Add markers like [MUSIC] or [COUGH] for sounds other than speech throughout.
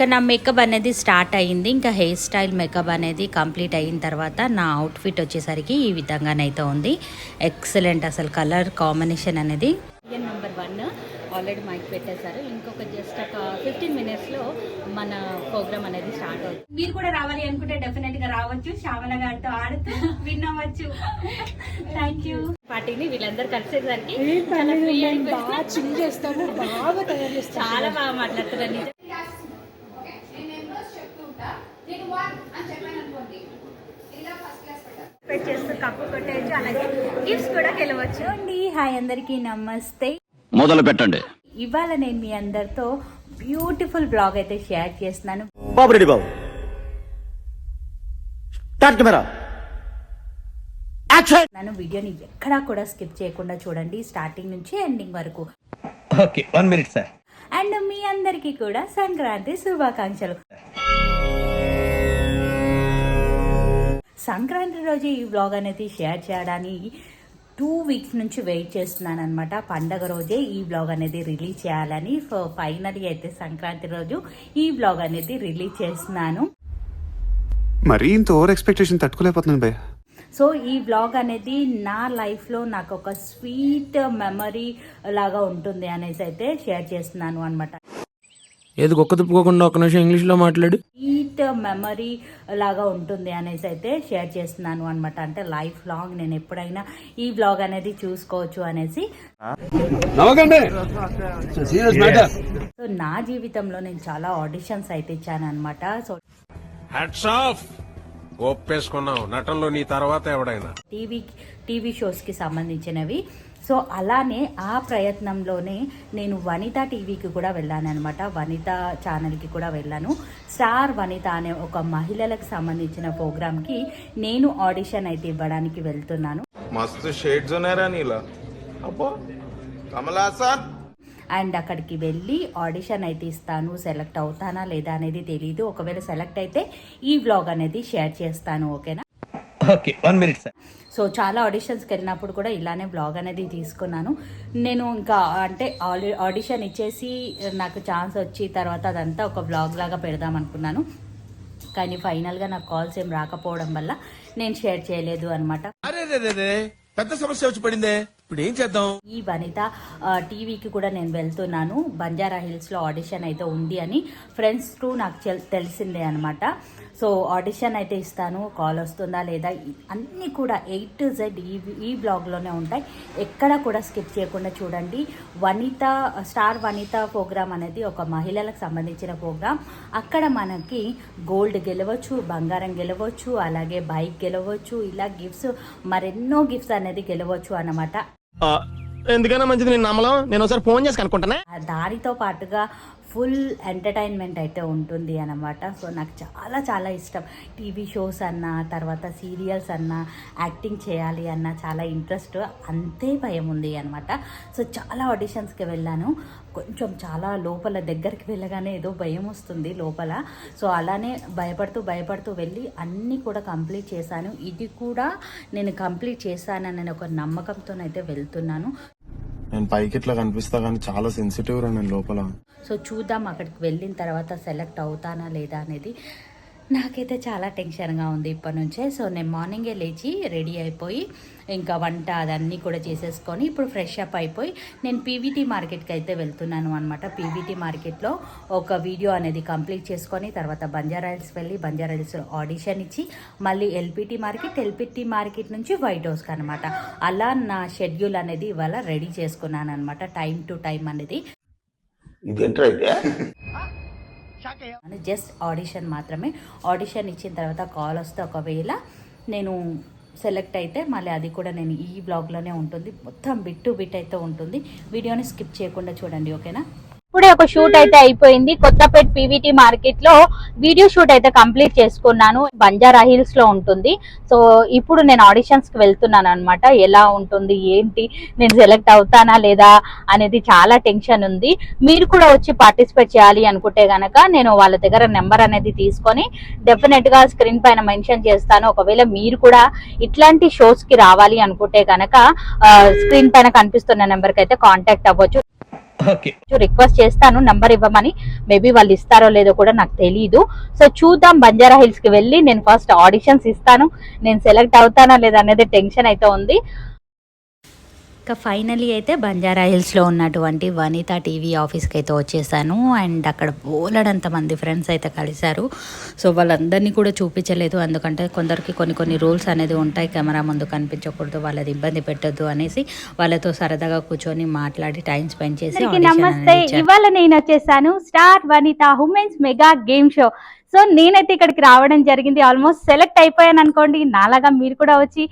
ఇంకా నా మేకప్ అనేది స్టార్ట్ అయ్యింది. ఇంకా హెయిర్ స్టైల్ మేకప్ అనేది కంప్లీట్ అయిన తర్వాత నా అవుట్ఫిట్ వచ్చేసరికి ఈ విధంగానైతే ఉంది. ఎక్సలెంట్ అసలు కలర్ కాంబినేషన్ అనేది. నెంబర్ వన్ ఆల్రెడీ మైక్ పెట్టేశారు. ఇంకొక జస్ట్ ఒక ఫిఫ్టీన్ మినిట్స్లో మన ప్రోగ్రామ్ అనేది స్టార్ట్ అవుతుంది. మీరు కూడా రావాలి అనుకుంటే డెఫినెట్గా రావచ్చు. శ్యామల గారితో ఆడుతూ విన్ అవ్వచ్చు. థ్యాంక్ యూ పార్టీని వీళ్ళందరూ కలిసేసరికి చాలా బాగా చిల్ చేస్తాము బాగా తయారు చేస్తాము చాలా బాగా మాట్లాడుతున్నారు నిజం. ఓకే నేను నెంబర్స్ చెప్తూ ఉంటా నేను వన్ అని చెప్పాను అనుకోండి. ఇలా ఫస్ట్ క్లాస్ పెట్టారు ఎక్స్పెక్ట్ చేస్తూ కప్పు కొట్టేయచ్చు అలాగే గిఫ్ట్స్ కూడా గెలవచ్చు. అండి హాయ్ అందరికీ నమస్తే. మొదలు పెట్టండి. ఇవాళ నేను మీ అందరితో బ్యూటిఫుల్ బ్లాగ్ అయితే షేర్ చేస్తున్నాను. బాబు రెడ్డి బాబు. స్టార్ట్ కెమెరా నన్ను వీడియోని ఎక్కడా కూడా స్కిప్ చేయకుండా చూడండి స్టార్టింగ్ నుంచి ఎండింగ్ వరకు. Okay one minute sir and మీ అందరికీ కూడా సంక్రాంతి శుభాకాంక్షలు. సంక్రాంతి రోజు ఈ బ్లాగ్ అనేది షేర్ చేయడానికి టూ వీక్స్ నుంచి వెయిట్ చేస్తున్నాను అనమాట పండగ రోజే ఈ బ్లాగ్ అనేది రిలీజ్ చేయాలని. సో ఫైనల్లీ అయితే సంక్రాంతి రోజు ఈ బ్లాగ్ అనేది రిలీజ్ చేస్తున్నాను. మరీ ఇంత ఓవర్ ఎక్స్పెక్టేషన్ తట్టుకోలేకపోతున్నాను భయ్య. సో ఈ వ్లాగ్ అనేది నా లైఫ్లో నాకు ఒక స్వీట్ మెమరీ లాగా ఉంటుంది అనేసి అయితే షేర్ చేస్తున్నాను అనమాట ఏది కుక్క తిప్పుకోకుండా ఒక నిమిషం ఇంగ్లీష్లో మాట్లాడు. స్వీట్ మెమరీ లాగా ఉంటుంది అనేసి అయితే షేర్ చేస్తున్నాను అనమాట అంటే లైఫ్ లాంగ్ నేను ఎప్పుడైనా ఈ వ్లాగ్ అనేది చూసుకోవచ్చు అనేసి. సో నా జీవితంలో నేను చాలా ఆడిషన్స్ అయితే ఇచ్చాను అనమాట సో ఒప్పేసుకున్నావు. నటంలో నీ తర్వాత ఎవడైనా? టీవీ టీవీ షోస్కి సంబంధించినవి. సో అలానే ఆ ప్రయత్నంలోనే నేను వనిత టీవీకి కూడా వెళ్ళాను అనమాట వనిత ఛానల్కి కూడా వెళ్ళాను. స్టార్ వనిత అనే ఒక మహిళలకు సంబంధించిన ప్రోగ్రామ్కి నేను ఆడిషన్ అయితే ఇవ్వడానికి వెళ్తున్నాను. మస్తు షేడ్స్ ఉన్నారా నీలా. అబ్బో కమలాసన్ అండ్ అక్కడికి వెళ్ళి ఆడిషన్ అయితే ఇస్తాను సెలెక్ట్ అవుతానా లేదా అనేది తెలియదు ఒకవేళ సెలెక్ట్ అయితే ఈ వ్లాగ్ అనేది షేర్ చేస్తాను ఓకేనా? Okay one minute sir. So చాలా ఆడిషన్స్కి వెళ్ళినప్పుడు కూడా ఇలానే బ్లాగ్ అనేది తీసుకున్నాను. నేను ఇంకా అంటే ఆడి ఆడిషన్ ఇచ్చేసి నాకు ఛాన్స్ వచ్చి తర్వాత అదంతా ఒక బ్లాగ్ లాగా పెడదాం అనుకున్నాను. కానీ ఫైనల్గా నాకు కాల్స్ ఏం రాకపోవడం వల్ల నేను షేర్ చేయలేదు అనమాట పెద్ద సమస్య వచ్చి పడిందే. ఇప్పుడు ఏం చేద్దాం? ఈ వనిత టీవీకి కూడా నేను వెళ్తున్నాను. బంజారా హిల్స్లో ఆడిషన్ అయితే ఉంది అని ఫ్రెండ్స్ టు నాకు తెలిసిందే అనమాట సో ఆడిషన్ అయితే ఇస్తాను. కాల్ వస్తుందా లేదా? అన్ని అన్నీ కూడా ఎయిట్ టు జెడ్ ఈ ఈ బ్లాగ్లోనే ఉంటాయి. ఎక్కడ కూడా స్కిప్ చేయకుండా చూడండి. వనిత స్టార్ వనిత ప్రోగ్రామ్ అనేది ఒక మహిళలకు సంబంధించిన ప్రోగ్రామ్. అక్కడ మనకి గోల్డ్ గెలవచ్చు బంగారం గెలవచ్చు అలాగే బైక్ గెలవచ్చు ఇలా గిఫ్ట్స్ మరెన్నో గిఫ్ట్స్ అనేది గెలవచ్చు అన్నమాట. ఎందుకైనా మంచిది? నేను నమ్మలం? నేను ఒకసారి ఫోన్ చేసి కనుక్కుంటానే. దారితో దానితో పాటుగా ఫుల్ ఎంటర్టైన్మెంట్ అయితే ఉంటుంది అనమాట సో నాకు చాలా చాలా ఇష్టం. టీవీ షోస్ అన్నా తర్వాత సీరియల్స్ అన్నా యాక్టింగ్ చేయాలి అన్న చాలా ఇంట్రెస్ట్. అంతే భయం ఉంది అనమాట సో చాలా ఆడిషన్స్కి వెళ్ళాను. కొంచెం చాలా లోపల దగ్గరికి వెళ్ళగానే ఏదో భయం వస్తుంది లోపల. సో అలానే భయపడుతూ భయపడుతూ వెళ్ళి అన్నీ కూడా కంప్లీట్ చేశాను. ఇది కూడా నేను కంప్లీట్ చేశానని ఒక నమ్మకంతోనైతే వెళ్తున్నాను. నేను పైకి ఇట్లా కనిపిస్తా కానీ చాలా సెన్సిటివ్ నేను లోపల. సో చూద్దాం అక్కడికి వెళ్ళిన తర్వాత సెలెక్ట్ అవుతానా లేదా అనేది. నాకైతే చాలా టెన్షన్గా ఉంది ఇప్పటి నుంచే సో నేను మార్నింగే లేచి రెడీ అయిపోయి ఇంకా వంట అదన్నీ కూడా చేసేసుకొని ఇప్పుడు ఫ్రెష్ అప్ అయిపోయి నేను పీవీటీ మార్కెట్కి అయితే వెళ్తున్నాను అనమాట పీవీటీ మార్కెట్లో ఒక వీడియో అనేది కంప్లీట్ చేసుకొని తర్వాత బంజారాయిల్స్ వెళ్ళి బంజారాయిల్స్ ఆడిషన్ ఇచ్చి మళ్ళీ ఎల్పిటి మార్కెట్ ఎల్పిటి మార్కెట్ నుంచి వైట్ హౌస్కి అనమాట అలా నా షెడ్యూల్ అనేది ఇవాళ రెడీ చేసుకున్నాను అనమాట టైం టు టైం అనేది. [LAUGHS] జస్ట్ ఆడిషన్ మాత్రమే. ఆడిషన్ ఇచ్చిన తర్వాత కాల్ వస్తే ఒకవేళ నేను సెలెక్ట్ అయితే మళ్ళీ అది కూడా నేను ఈ బ్లాగ్లోనే ఉంటుంది. మొత్తం బిట్ టు బిట్ అయితే ఉంటుంది. వీడియోని స్కిప్ చేయకుండా చూడండి ఓకేనా ఇప్పుడే ఒక షూట్ అయితే అయిపోయింది. కొత్తపేట పీవీటీ మార్కెట్లో వీడియో షూట్ అయితే కంప్లీట్ చేసుకున్నాను. బంజారా హిల్స్లో ఉంటుంది. సో ఇప్పుడు నేను ఆడిషన్స్కి వెళ్తున్నాను అనమాట ఎలా ఉంటుంది? ఏంటి? నేను సెలెక్ట్ అవుతానా లేదా అనేది చాలా టెన్షన్ ఉంది. మీరు కూడా వచ్చి పార్టిసిపేట్ చేయాలి అనుకుంటే గనక నేను వాళ్ళ దగ్గర నెంబర్ అనేది తీసుకొని డెఫినెట్గా స్క్రీన్ పైన మెన్షన్ చేస్తాను. ఒకవేళ మీరు కూడా ఇట్లాంటి షోస్కి రావాలి అనుకుంటే గనక స్క్రీన్ పైన కనిపిస్తున్న నెంబర్కి అయితే కాంటాక్ట్ అవ్వచ్చు. రిక్వెస్ట్ చేస్తాను నంబర్ ఇవ్వమని. మేబీ వాళ్ళు ఇస్తారో లేదో కూడా నాకు తెలియదు సో చూద్దాం బంజారా హిల్స్కి వెళ్ళి నేను ఫస్ట్ ఆడిషన్స్ ఇస్తాను. నేను సెలెక్ట్ అవుతానా లేదా అనేది టెన్షన్ అయితే ఉంది. ఇంకా ఫైనలీ అయితే బంజారా హిల్స్లో ఉన్నటువంటి వనిత టీవీ ఆఫీస్కి అయితే వచ్చేసాను. అండ్ అక్కడ బోలెడంత మంది ఫ్రెండ్స్ అయితే కలిశారు. సో వాళ్ళందరినీ కూడా చూపించలేదు. ఎందుకంటే కొందరికి కొన్ని కొన్ని రూల్స్ అనేది ఉంటాయి. కెమెరా ముందు కనిపించకూడదు వాళ్ళది ఇబ్బంది పెట్టొద్దు అనేసి వాళ్ళతో సరదాగా కూర్చొని మాట్లాడి టైం స్పెండ్ చేసి నమస్తే. ఇవాళ నేను వచ్చేసాను. Star Vanitha women's mega game show. So నేనైతే ఇక్కడికి రావడం జరిగింది. ఆల్మోస్ట్ సెలెక్ట్ అయిపోయాను అనుకోండి. నాలాగా మీరు కూడా వచ్చి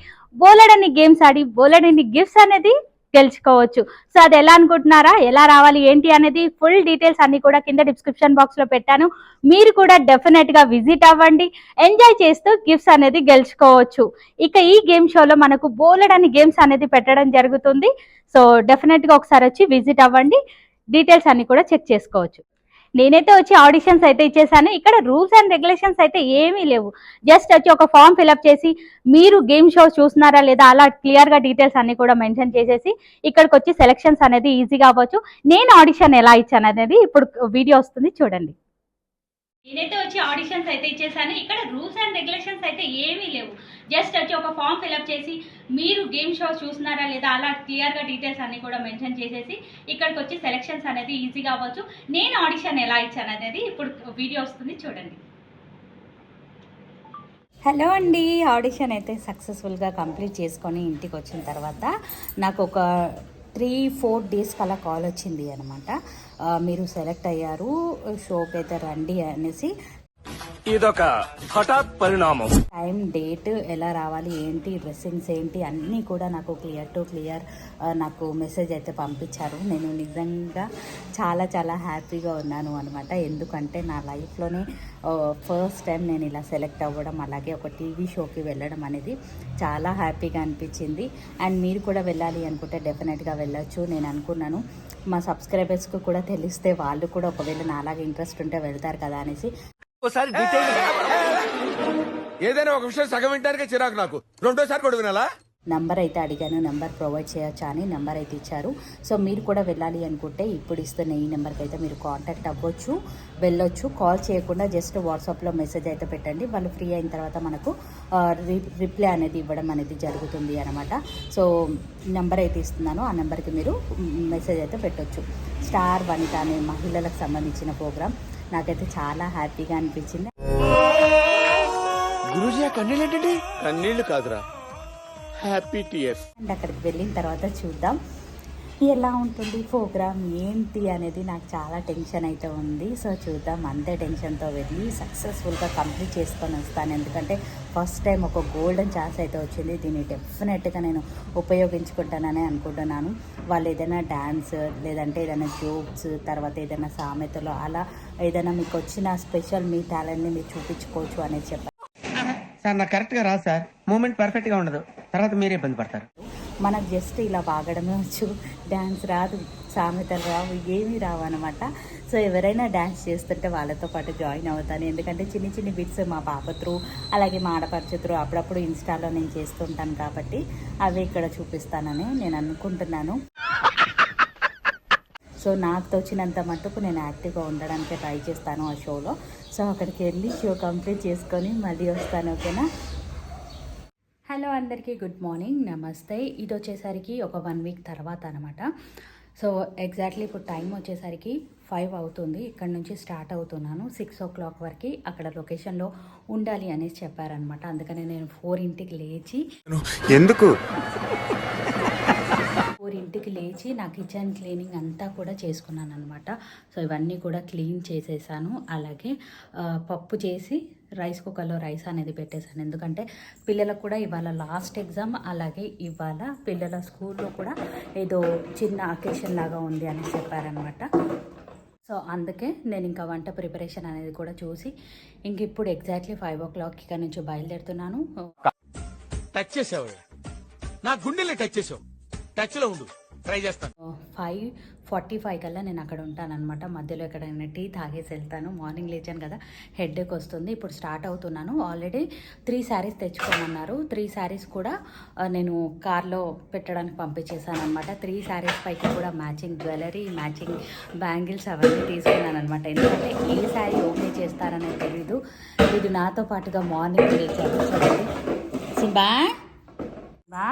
బోలెడన్ని గేమ్స్ ఆడి బోలెడన్ని గిఫ్ట్స్ అనేది గెలుచుకోవచ్చు. సో అది ఎలా అనుకుంటున్నారా? ఎలా రావాలి? ఏంటి అనేది ఫుల్ డీటెయిల్స్ అన్ని కూడా కింద డిస్క్రిప్షన్ బాక్స్లో పెట్టాను. మీరు కూడా డెఫినెట్గా విజిట్ అవ్వండి. ఎంజాయ్ చేస్తూ గిఫ్ట్స్ అనేది గెలుచుకోవచ్చు. ఇక ఈ గేమ్ షోలో మనకు బోలెడని గేమ్స్ అనేది పెట్టడం జరుగుతుంది. సో డెఫినెట్గా ఒకసారి వచ్చి విజిట్ అవ్వండి. డీటెయిల్స్ అన్ని కూడా చెక్ చేసుకోవచ్చు. నేనైతే వచ్చి ఆడిషన్స్ అయితే ఇచ్చేసాను. ఇక్కడ రూల్స్ అండ్ రెగ్యులేషన్స్ అయితే ఏమీ లేవు. జస్ట్ వచ్చి ఒక ఫామ్ ఫిలప్ చేసి మీరు గేమ్ షో చూస్తున్నారా లేదా అలా క్లియర్గా డీటెయిల్స్ అన్ని కూడా మెన్షన్ చేసేసి ఇక్కడికి వచ్చి సెలెక్షన్స్ అనేది ఈజీగా అవ్వచ్చు. నేను ఆడిషన్ ఎలా ఇచ్చాను అనేది ఇప్పుడు వీడియో వస్తుంది. చూడండి. నేనైతే వచ్చి ఆడిషన్స్ అయితే ఇచ్చేసాను. ఇక్కడ రూల్స్ అండ్ రెగ్యులేషన్స్ అయితే ఏమీ లేవు. జస్ట్ వచ్చి ఒక ఫామ్ ఫిల్అప్ చేసి మీరు గేమ్ షోస్ చూస్తున్నారా లేదా అలా క్లియర్గా డీటెయిల్స్ అన్ని కూడా మెన్షన్ చేసేసి ఇక్కడికి వచ్చి సెలెక్షన్స్ అనేది ఈజీగా అవ్వచ్చు. నేను ఆడిషన్ ఎలా ఇచ్చాను అనేది ఇప్పుడు వీడియో వస్తుంది చూడండి. హలో అండి. ఆడిషన్ అయితే సక్సెస్ఫుల్గా కంప్లీట్ చేసుకొని ఇంటికి వచ్చిన తర్వాత నాకు ఒక త్రీ ఫోర్ డేస్కి అలా కాల్ వచ్చింది అనమాట మీరు సెలెక్ట్ అయ్యారు షోకి అయితే రండి అనేసి ఇదొక హఠాత్ పరిణామం. టైం డేట్ ఎలా రావాలి ఏంటి డ్రెస్సింగ్స్ ఏంటి అన్నీ కూడా నాకు క్లియర్ టు క్లియర్ నాకు మెసేజ్ అయితే పంపించారు. నేను నిజంగా చాలా చాలా హ్యాపీగా ఉన్నాను అనమాట ఎందుకంటే నా లైఫ్లోనే ఫస్ట్ టైం నేను ఇలా సెలెక్ట్ అవ్వడం అలాగే ఒక టీవీ షోకి వెళ్ళడం అనేది చాలా హ్యాపీగా అనిపించింది. అండ్ మీరు కూడా వెళ్ళాలి అనుకుంటే డెఫినెట్గా వెళ్ళొచ్చు. నేను అనుకున్నాను మా సబ్స్క్రైబర్స్కి కూడా తెలిస్తే వాళ్ళు కూడా ఒకవేళ నాలాగా ఇంట్రెస్ట్ ఉంటే వెళ్తారు కదా అనేసి. ఒకసారి డీటెయిల్ ఏదైనా ఒక విషయం సగం వింటానికే చిరాకు నాకు. రెండోసారి కూడా వినాలా? నంబర్ అయితే అడిగాను. నెంబర్ ప్రొవైడ్ చేయొచ్చా అని నెంబర్ అయితే ఇచ్చారు. సో మీరు కూడా వెళ్ళాలి అనుకుంటే ఇప్పుడు ఇస్తున్న ఈ నెంబర్కి అయితే మీరు కాంటాక్ట్ అవ్వచ్చు వెళ్ళొచ్చు. కాల్ చేయకుండా జస్ట్ వాట్సాప్లో మెసేజ్ అయితే పెట్టండి. వాళ్ళు ఫ్రీ అయిన తర్వాత మనకు రిప్లై అనేది ఇవ్వడం అనేది జరుగుతుంది అనమాట సో నెంబర్ అయితే ఇస్తున్నాను. ఆ నెంబర్కి మీరు మెసేజ్ అయితే పెట్టొచ్చు. స్టార్ వనిత అనే మహిళలకు సంబంధించిన ప్రోగ్రామ్. నాకైతే చాలా హ్యాపీగా అనిపించింది. గురూజీ ఆ కన్నీళ్ళు ఏంటండి? కన్నీళ్ళు కాదురా. హ్యాపీ టీయర్స్ అండ్ అక్కడికి వెళ్ళిన తర్వాత చూద్దాం. ఎలా ఉంటుంది ప్రోగ్రామ్ ఏంటి అనేది నాకు చాలా టెన్షన్ అయితే ఉంది. సో చూద్దాం అంతే టెన్షన్తో వెళ్ళి సక్సెస్ఫుల్గా కంప్లీట్ చేసుకొని వస్తాను. ఎందుకంటే ఫస్ట్ టైం ఒక గోల్డెన్ ఛాన్స్ అయితే వచ్చింది. దీన్ని డెఫినెట్గా నేను ఉపయోగించుకుంటానని అనుకుంటున్నాను. వాళ్ళు ఏదైనా డ్యాన్స్ లేదంటే ఏదైనా జోక్స్ తర్వాత ఏదైనా సామెతలు అలా ఏదైనా మీకు వచ్చిన స్పెషల్ మీ టాలెంట్ని మీరు చూపించుకోవచ్చు అనేది చెప్పారు సార్ నాకు కరెక్ట్గా రాదు సార్. మూమెంట్ పర్ఫెక్ట్గా ఉండదు. తర్వాత మీరే ఇబ్బంది పడతారు. మనకు జస్ట్ ఇలా బాగడమే వచ్చు. డ్యాన్స్ రాదు సామెతలు రావు ఏమీ రావు అనమాట సో ఎవరైనా డ్యాన్స్ చేస్తుంటే వాళ్ళతో పాటు జాయిన్ అవుతాను. ఎందుకంటే చిన్ని చిన్ని బిట్స్ మా పాప త్రూ అలాగే మా ఆడపడుచు త్రూ అప్పుడప్పుడు ఇన్స్టాలో నేను చేస్తుంటాను కాబట్టి అవి ఇక్కడ చూపిస్తానని నేను అనుకుంటున్నాను. సో నాకు తోచినంత మట్టుకు నేను యాక్టివ్గా ఉండడానికి ట్రై చేస్తాను ఆ షోలో సో అక్కడికి వెళ్ళి షో కంప్లీట్ చేసుకొని మళ్ళీ వస్తాను ఓకేనా? హలో అందరికీ గుడ్ మార్నింగ్ నమస్తే. ఇది వచ్చేసరికి ఒక వన్ వీక్ తర్వాత అనమాట సో ఎగ్జాక్ట్లీ ఇప్పుడు టైం వచ్చేసరికి ఫైవ్ అవుతుంది. ఇక్కడ నుంచి స్టార్ట్ అవుతున్నాను. సిక్స్ ఓ క్లాక్ వరకు అక్కడ లొకేషన్లో ఉండాలి అనేసి చెప్పారనమాట అందుకనే నేను ఫోర్ ఇంటికి లేచి ఎందుకు? ఫోర్ ఇంటికి లేచి నా కిచెన్ క్లీనింగ్ అంతా కూడా చేసుకున్నాను అనమాట సో ఇవన్నీ కూడా క్లీన్ చేసేసాను. అలాగే పప్పు చేసి రైస్ కుక్కర్లో రైస్ అనేది పెట్టేశాను. ఎందుకంటే పిల్లలకు కూడా ఇవాళ లాస్ట్ ఎగ్జామ్. అలాగే ఇవాళ పిల్లల స్కూల్లో కూడా ఏదో చిన్న అకేషన్ లాగా ఉంది అని చెప్పారనమాట సో అందుకే నేను ఇంకా వంట ప్రిపరేషన్ అనేది కూడా చూసి ఇంక ఇప్పుడు ఎగ్జాక్ట్లీ ఫైవ్ ఓ క్లాక్ ఇక్కడ నుంచి బయలుదేరుతున్నాను. టచ్ చేసావు నా గుండెల్ని టచ్ చేసావు. టచ్లో ఉండు. ట్రై చేస్తాను. ఫైవ్ ఫార్టీ ఫైవ్ కల్లా నేను అక్కడ ఉంటానన్నమాట. మధ్యలో ఎక్కడైనా టీ తాగేసి వెళ్తాను. మార్నింగ్ లేచాను కదా. హెడ్ఏక్ వస్తుంది. ఇప్పుడు స్టార్ట్ అవుతున్నాను. ఆల్రెడీ త్రీ శారీస్ తెచ్చుకోమన్నారు. త్రీ శారీస్ కూడా నేను కార్లో పెట్టడానికి పంపించేశాను అనమాట త్రీ శారీస్ పైకి కూడా మ్యాచింగ్ జ్యువెలరీ మ్యాచింగ్ బ్యాంగిల్స్ అవన్నీ తీసుకున్నాను అనమాట ఎందుకంటే ఏ శారీ ఓకే చేస్తారనే తెలీదు. ఇది నాతో పాటుగా మార్నింగ్ లేచాను. బా బా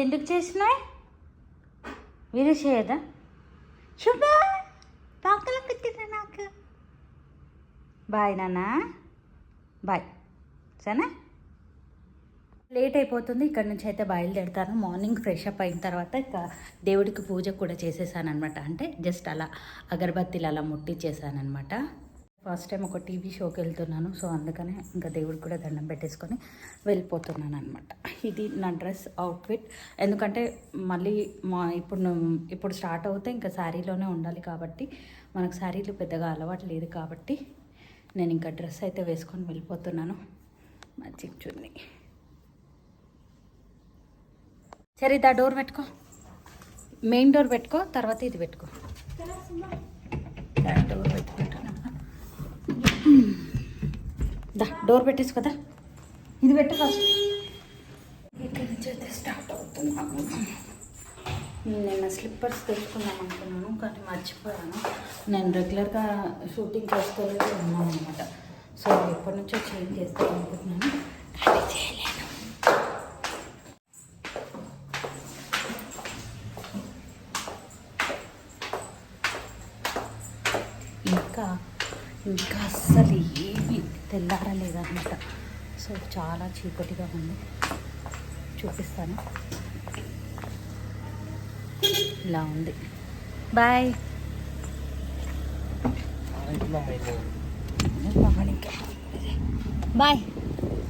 ఎందుకు చేసినాయి? వీరు శుభ తాకలు పెట్టిన నాకు. బాయ్ నాన్న. బాయ్. సరేనా? లేట్ అయిపోతుంది ఇక్కడ నుంచి అయితే బయలుదేరుతాను. మార్నింగ్ ఫ్రెష్ అప్ అయిన తర్వాత ఇక దేవుడికి పూజ కూడా చేసేసాను అనమాట అంటే జస్ట్ అలా అగరబత్తిలు అలా ముట్టించేసానమాట ఫస్ట్ టైం ఒక టీవీ షోకి వెళ్తున్నాను సో అందుకనే ఇంకా దేవుడికి కూడా దండం పెట్టేసుకొని వెళ్ళిపోతున్నాను అనమాట ఇది నా డ్రెస్ అవుట్ఫిట్. ఎందుకంటే మళ్ళీ మా ఇప్పుడు ఇప్పుడు స్టార్ట్ అవుతే ఇంకా శారీలోనే ఉండాలి కాబట్టి మనకు శారీలు పెద్దగా అలవాటు లేదు కాబట్టి నేను ఇంకా డ్రెస్ అయితే వేసుకొని వెళ్ళిపోతున్నాను. మంచిగా చూడండి సరే దా డోర్ పెట్టుకో. మెయిన్ డోర్ పెట్టుకో తర్వాత ఇది పెట్టుకో. డోర్ దా డోర్ పెట్టేసి కదా ఇది పెట్టు ఫస్ట్ ఇక్కడి నుంచి అయితే స్టార్ట్ అవుతున్నాము. నేను స్లిప్పర్స్ తెచ్చుకుందాం అనుకున్నాను కానీ మర్చిపోయాను. నేను రెగ్యులర్గా షూటింగ్ చేసుకోలేదు ఉన్నాను అనమాట సో ఎప్పటి నుంచో చేంజ్ చేస్తాను అనుకుంటున్నాను కానీ చేయలేను. ఇంకా ఇంకా అస్సలు అనమాట సో చాలా చీకటిగా ఉంది. చూపిస్తాను. ఇలా ఉంది. బాయ్. బాయ్.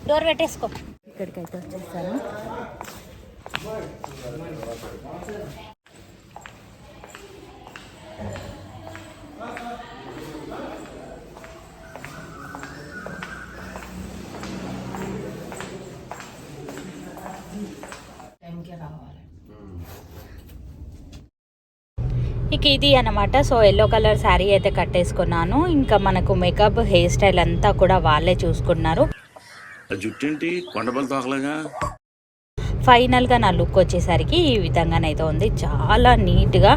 డోర్ పెట్టేసుకో. ఇక్కడికైతే వచ్చేస్తాను ఇక ఇది అనమాట సో ఎల్లో కలర్ శారీ అయితే కట్టేసుకున్నాను. ఇంకా మనకు మేకప్ హెయిర్ స్టైల్ అంతా కూడా వాళ్ళే చూసుకున్నారు. ఫైనల్గా నా లుక్ వచ్చేసరికి ఈ విధంగానైతే ఉంది. చాలా నీట్గా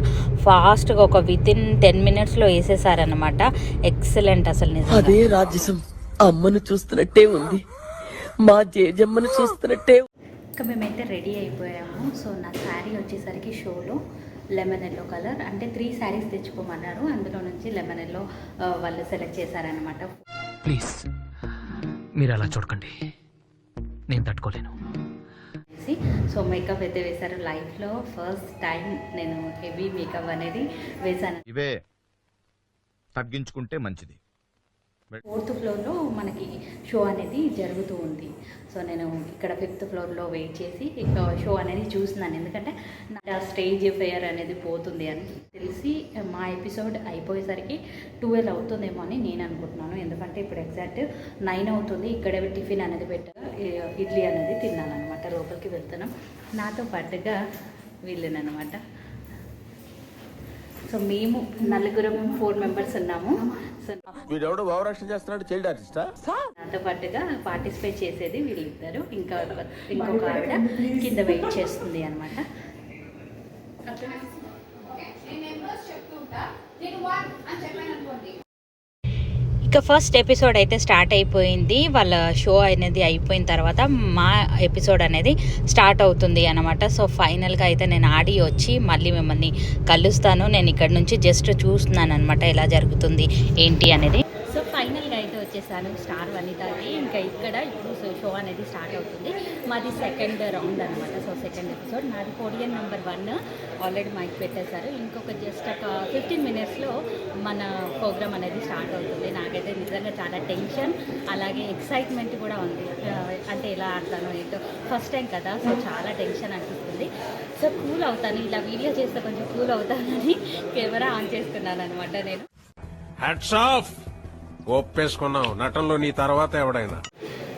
ఫాస్ట్గా ఒక విత్ ఇన్ టెన్ మినిట్స్లో వేసేసారనమాట ఎక్సలెంట్ అసలు అదే రాజ్యసం అమ్మను చూస్తున్నట్టే ఉంది. మా జేజమ్మను చూస్తున్నట్టే ఇంకా మేమైతే రెడీ అయిపోయాము. సో నా శారీ వచ్చేసరికి షోలో లెమన్ ఎల్లో కలర్ అంటే త్రీ శారీస్ తెచ్చుకోమన్నారు. అందులో నుంచి లెమన్ ఎల్లో వాళ్ళు సెలెక్ట్ చేశారనమాట ప్లీజ్ మీరు అలా చూడకండి. నేను తట్టుకోలేను. సో మేకప్ అయితే వేశారు లైఫ్లో ఫస్ట్ టైం నేను హెవీ మేకప్ అనేది వేశాను. ఇవే తగ్గించుకుంటే మంచిది. ఫోర్త్ ఫ్లోర్లో మనకి షో అనేది జరుగుతూ ఉంది. సో నేను ఇక్కడ ఫిఫ్త్ ఫ్లోర్లో వెయిట్ చేసి షో అనేది చూస్తున్నాను. ఎందుకంటే నా స్టేజ్ ఫెయర్ అనేది పోతుంది అని తెలిసి మా ఎపిసోడ్ అయిపోయేసరికి ట్వెల్వ్ అవుతుందేమో అని నేను అనుకుంటున్నాను. ఎందుకంటే ఇప్పుడు ఎగ్జాక్ట్ నైన్ అవుతుంది. ఇక్కడ టిఫిన్ అనేది పెట్టారు ఇడ్లీ అనేది తిన్నాను అనమాట లోపలికి వెళ్తున్నాం. నాతో పాటుగా వీళ్ళనమాట సో మేము నలుగురం ఫోర్ మెంబర్స్ ఉన్నాము. వీడెవడో భావరక్షణ చేస్తున్నాడు చైల్డ్ ఆర్టిస్టా? నాతో పాటుగా పార్టిసిపేట్ చేసేది వీళ్ళిద్దరు. ఇంకా ఇంకొక ఆవిడ కింద వెయిట్ చేస్తుంది అనమాట ఓకే నేను వన్ అని చెప్పాను ఇక ఫస్ట్ ఎపిసోడ్ అయితే స్టార్ట్ అయిపోయింది. వాళ్ళ షో అనేది అయిపోయిన తర్వాత మా ఎపిసోడ్ అనేది స్టార్ట్ అవుతుంది అనమాట సో ఫైనల్గా అయితే నేను ఆడి వచ్చి మళ్ళీ మిమ్మల్ని కలుస్తాను. నేను ఇక్కడ నుంచి జస్ట్ చూస్తున్నాను అనమాట ఎలా జరుగుతుంది ఏంటి అనేది. సో వచ్చేసాను స్టార్ వనితకి. ఇంకా ఇక్కడ ఇప్పుడు షో అనేది స్టార్ట్ అవుతుంది. మాది సెకండ్ రౌండ్ అనమాట సో సెకండ్ ఎపిసోడ్. నాది Korean number one. Already mic పెట్టేశారు. ఇంకొక జస్ట్ ఒక ఫిఫ్టీన్ మినిట్స్లో మన ప్రోగ్రామ్ అనేది స్టార్ట్ అవుతుంది. నాకైతే నిజంగా చాలా టెన్షన్ అలాగే ఎక్సైట్మెంట్ కూడా ఉంది. అంటే ఎలా ఆడతాను ఏంటో. ఫస్ట్ టైం కదా సో చాలా టెన్షన్ అనిపిస్తుంది. సో కూల్ అవుతాను. ఇలా వీడియో చేస్తే కొంచెం కూల్ అవుతానని కెమెరా ఆన్ చేసుకున్నాను అనమాట నేను. హ్యాట్స్ ఆఫ్ ఒప్పేసుకున్నావు. నటనలో నీ తర్వాత ఎవడైనా?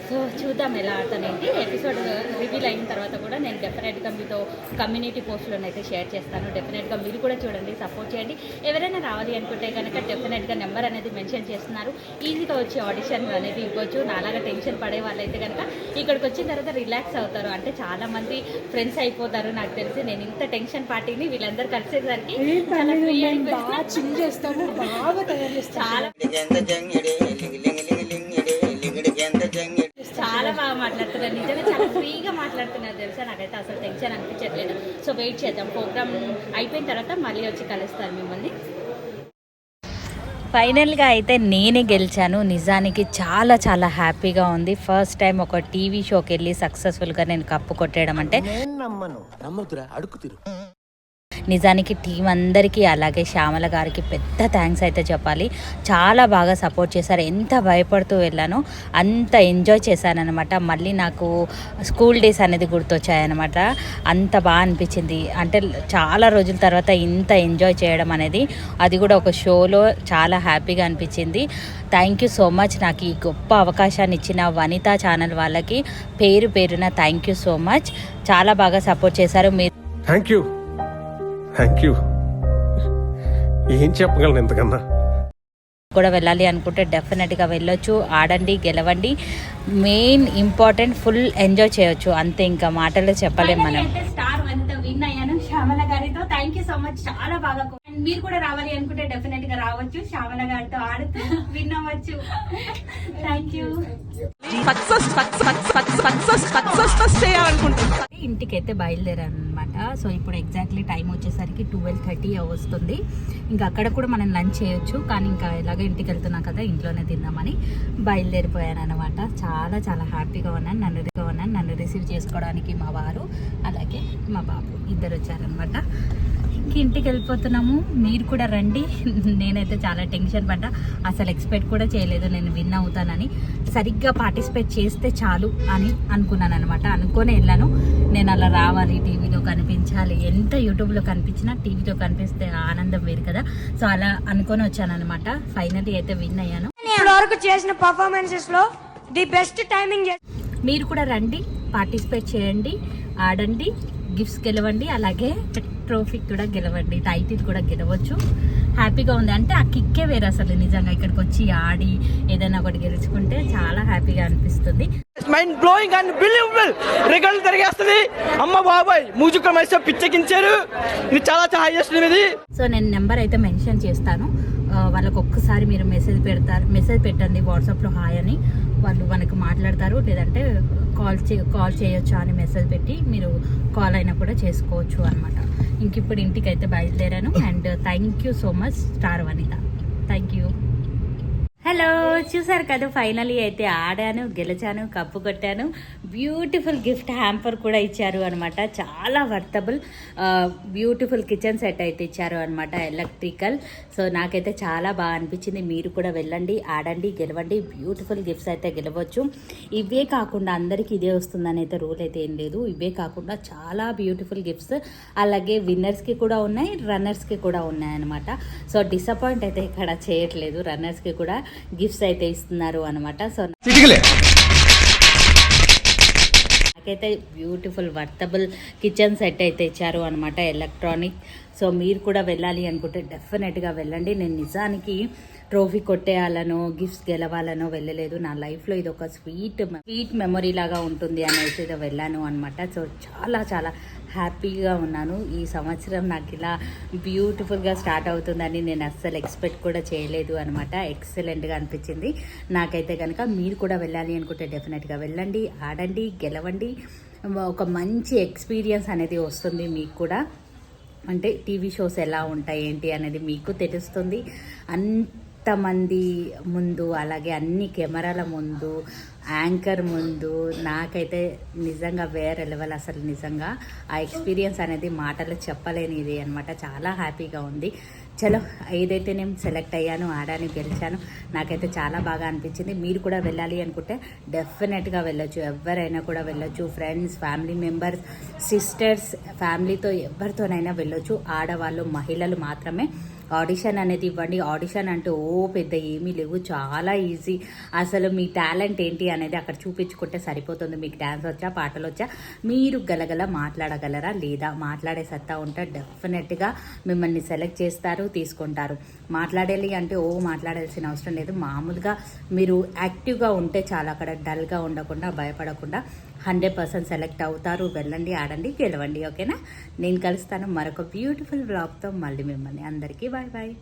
సో చూద్దాం ఎలా ఆడతానేంటి ఎపిసోడ్ రివీల్ అయిన తర్వాత కూడా నేను డెఫినెట్గా మీతో కమ్యూనిటీ పోస్టులను అయితే షేర్ చేస్తాను. డెఫినెట్గా మీరు కూడా చూడండి సపోర్ట్ చేయండి. ఎవరైనా రావాలి అనుకుంటే కనుక డెఫినెట్గా నెంబర్ అనేది మెన్షన్ చేస్తున్నారు. ఈజీగా వచ్చి ఆడిషన్ అనేది ఇవ్వచ్చు. నాలాగా టెన్షన్ పడే వాళ్ళైతే కనుక ఇక్కడికి వచ్చిన తర్వాత రిలాక్స్ అవుతారు. అంటే చాలా మంది ఫ్రెండ్స్ అయిపోతారు. నాకు తెలిసి నేను ఇంత టెన్షన్ పార్టీని వీళ్ళందరూ కలిసేసరికి చాలా మాట్లాడుతున్నారు. నిజంగా చాలా ఫ్రీగా మాట్లాడుతున్నారు తెలుసా? నాకైతే అసలు టెన్షన్ అనిపించట్లేదు. సో వెయిట్ చేద్దాం. ప్రోగ్రామ్ అయిపోయిన తర్వాత మళ్ళీ వచ్చి కలుస్తాను మిమ్మల్ని. ఫైనల్గా అయితే నేనే గెలిచాను. నిజానికి చాలా చాలా హ్యాపీగా ఉంది. ఫస్ట్ టైం ఒక టీవీ షోకి వెళ్ళి సక్సెస్ఫుల్గా నేను కప్పు కొట్టేయడం అంటే నిజానికి టీం అందరికీ అలాగే శ్యామల గారికి పెద్ద థ్యాంక్స్ అయితే చెప్పాలి. చాలా బాగా సపోర్ట్ చేశారు. ఎంత భయపడుతూ వెళ్ళానో అంత ఎంజాయ్ చేశానమాట మళ్ళీ నాకు స్కూల్ డేస్ అనేది గుర్తొచ్చాయన్నమాట. అంత బాగా అనిపించింది. అంటే చాలా రోజుల తర్వాత ఇంత ఎంజాయ్ చేయడం అనేది అది కూడా ఒక షోలో చాలా హ్యాపీగా అనిపించింది. థ్యాంక్ యూ సో మచ్ నాకు ఈ గొప్ప అవకాశాన్ని ఇచ్చిన వనితా ఛానల్ వాళ్ళకి పేరు పేరున థ్యాంక్ యూ సో మచ్ చాలా బాగా సపోర్ట్ చేశారు. మీరు థ్యాంక్ యూ థ్యాంక్ యూ ఏం చెప్పగలను ఇంతకన్నా? కూడా వెళ్ళాలి అనుకుంటే డెఫినెట్గా వెళ్ళొచ్చు ఆడండి గెలవండి. మెయిన్ ఇంపార్టెంట్ ఫుల్ ఎంజాయ్ చేయొచ్చు. అంతే ఇంకా మాటలు చెప్పలేం మనం స్టార్ వనిత విన్ అయ్యాను శ్యామల గారితో థ్యాంక్ యూ సో మచ్ చాలా బాగా And మీరు కూడా రావాలి అనుకుంటే డెఫినెట్గా రావచ్చు. శ్యామల గారితో ఆడుతూ విన్ అవ్వచ్చు థ్యాంక్ యూ ఇంటికైతే బయలుదేరాను అనమాట సో ఇప్పుడు ఎగ్జాక్ట్లీ టైం వచ్చేసరికి ట్వెల్వ్ థర్టీ వస్తుంది. ఇంకా అక్కడ కూడా మనం లంచ్ చేయొచ్చు. కానీ ఇంకా ఎలాగో ఇంటికి వెళ్తున్నాం కదా ఇంట్లోనే తిందామని బయలుదేరిపోయాను అనమాట చాలా చాలా హ్యాపీగా ఉన్నాను. నన్ను ఉన్నాను నన్ను రిసీవ్ చేసుకోవడానికి మా వారు అలాగే మా బాబు ఇద్దరు వచ్చారనమాట ఇంటికి వెళ్ళిపోతున్నాము. మీరు కూడా రండి. [LAUGHS] నేనైతే చాలా టెన్షన్ పడ్డా. అసలు ఎక్స్పెక్ట్ కూడా చేయలేదు. నేను విన్ అవుతానని. సరిగ్గా పార్టిసిపేట్ చేస్తే చాలు అని అనుకున్నాను అనమాట అనుకొని వెళ్ళాను. నేను అలా రావాలి. టీవీలో కనిపించాలి. ఎంత యూట్యూబ్లో కనిపించినా టీవీలో కనిపిస్తే ఆనందం వేరు కదా. సో అలా అనుకొని వచ్చాను అనమాట ఫైనల్లీ అయితే విన్ అయ్యాను. వరకు చేసిన పర్ఫార్మెన్సెస్లో ది బెస్ట్ టైమింగ్ మీరు కూడా రండి. పార్టిసిపేట్ చేయండి. ఆడండి. గిఫ్ట్స్ గెలవండి అలాగే ట్రోఫీ కూడా గెలవండి టైటిల్ కూడా గెలవచ్చు. హ్యాపీగా ఉంది. అంటే ఆ కిక్కే వేరు అసలు నిజంగా ఇక్కడికి వచ్చి ఆడి ఏదైనా ఒకటి గెలుచుకుంటే చాలా హ్యాపీగా అనిపిస్తుంది. మైండ్ బ్లోయింగ్ అండ్ బిలీవబుల్ రికార్డులు తిరిగేస్తుంది. అమ్మ బాబాయ్ మూజుక మైసో పిచ్చెకించారు ఇది చాలా చాలా హైయెస్ట్ ఇది. సో నేను నెంబర్ అయితే మెన్షన్ చేస్తాను. వాళ్ళకి ఒక్కసారి మీరు మెసేజ్ పెడతారు మెసేజ్ పెట్టండి వాట్సాప్లో హాయ్ అని. వాళ్ళు మనకు మాట్లాడతారు లేదంటే కాల్ చే కాల్ చేయొచ్చా అని మెసేజ్ పెట్టి మీరు కాల్ అయినా కూడా చేసుకోవచ్చు అనమాట ఇంక ఇప్పుడు ఇంటికి అయితే బయలుదేరాను. And thank you so much star Vanitha. Thank you. Hello చూసారు కదా ఫైనలీ అయితే ఆడాను గెలిచాను కప్పు కొట్టాను. బ్యూటిఫుల్ గిఫ్ట్ హ్యాంపర్ కూడా ఇచ్చారు అనమాట చాలా వర్తబుల్ బ్యూటిఫుల్ కిచెన్ సెట్ అయితే ఇచ్చారు అనమాట ఎలక్ట్రికల్. సో నాకైతే చాలా బాగా అనిపించింది. మీరు కూడా వెళ్ళండి ఆడండి గెలవండి. బ్యూటిఫుల్ గిఫ్ట్స్ అయితే గెలవచ్చు. ఇవే కాకుండా అందరికీ ఇదే వస్తుందని అయితే రూల్ అయితే ఏం లేదు. ఇవే కాకుండా చాలా బ్యూటిఫుల్ గిఫ్ట్స్. అలాగే విన్నర్స్కి కూడా ఉన్నాయి రన్నర్స్కి కూడా ఉన్నాయి అనమాట సో డిసప్పాయింట్ అయితే ఇక్కడ చేయట్లేదు రన్నర్స్కి కూడా. గిఫ్ట్స్ అయితే ఇస్తున్నారు అనమాట సో నాకైతే బ్యూటిఫుల్ వర్తబుల్ కిచెన్ సెట్ అయితే ఇచ్చారు అనమాట ఎలక్ట్రానిక్ సో మీరు కూడా వెళ్ళాలి అనుకుంటే డెఫినెట్గా వెళ్ళండి. నేను నిజానికి ట్రోఫీ కొట్టేయాలనో గిఫ్ట్స్ గెలవాలనో వెళ్ళలేదు. నా లైఫ్లో ఇది ఒక స్వీట్ స్వీట్ మెమొరీ లాగా ఉంటుంది అనేసి ఇది వెళ్ళాను అనమాట సో చాలా చాలా హ్యాపీగా ఉన్నాను. ఈ సంవత్సరం నాకు ఇలా బ్యూటిఫుల్గా స్టార్ట్ అవుతుందని నేను అస్సలు ఎక్స్పెక్ట్ కూడా చేయలేదు అనమాట ఎక్సలెంట్గా అనిపించింది. నాకైతే కనుక మీరు కూడా వెళ్ళాలి అనుకుంటే డెఫినెట్గా వెళ్ళండి ఆడండి గెలవండి. ఒక మంచి ఎక్స్పీరియన్స్ అనేది వస్తుంది మీకు కూడా. అంటే టీవీ షోస్ ఎలా ఉంటాయి ఏంటి అనేది మీకు తెలుస్తుంది. మంది ముందు అలాగే అన్ని కెమెరాల ముందు యాంకర్ ముందు నాకైతే నిజంగా వేరే లెవెల్ అసలు నిజంగా. ఆ ఎక్స్పీరియన్స్ అనేది మాటలు చెప్పలేనిది అనమాట చాలా హ్యాపీగా ఉంది. చలో ఏదైతే నేను సెలెక్ట్ అయ్యాను ఆడాను గెలిచాను నాకైతే చాలా బాగా అనిపించింది. మీరు కూడా వెళ్ళాలి అనుకుంటే డెఫినెట్గా వెళ్ళొచ్చు. ఎవరైనా కూడా వెళ్ళొచ్చు. ఫ్రెండ్స్ ఫ్యామిలీ మెంబర్స్ సిస్టర్స్ ఫ్యామిలీతో ఎవరితోనైనా వెళ్ళొచ్చు. ఆడవాళ్ళు మహిళలు మాత్రమే ఆడిషన్ అనేది ఇవ్వండి. ఆడిషన్ అంటే ఓ పెద్ద ఏమీ లేవు. చాలా ఈజీ. అసలు మీ టాలెంట్ ఏంటి అనేది అక్కడ చూపించుకుంటే సరిపోతుంది. మీకు డ్యాన్స్ వచ్చా పాటలు వచ్చా మీరు గలగల మాట్లాడగలరా లేదా? మాట్లాడే సత్తా ఉంటే డెఫినెట్గా మిమ్మల్ని సెలెక్ట్ చేస్తారు తీసుకుంటారు. మాట్లాడాలి అంటే ఓ మాట్లాడాల్సిన అవసరం లేదు. మామూలుగా మీరు యాక్టివ్గా ఉంటే చాలా అక్కడ డల్గా ఉండకుండా భయపడకుండా హండ్రెడ్ పర్సెంట్ సెలెక్ట్ అవుతారు. వెళ్ళండి ఆడండి గెలవండి ఓకేనా? నేను కలుస్తాను మరొక బ్యూటిఫుల్ బ్లాగ్తో మళ్ళీ మిమ్మల్ని. అందరికీ బాయ్ బాయ్.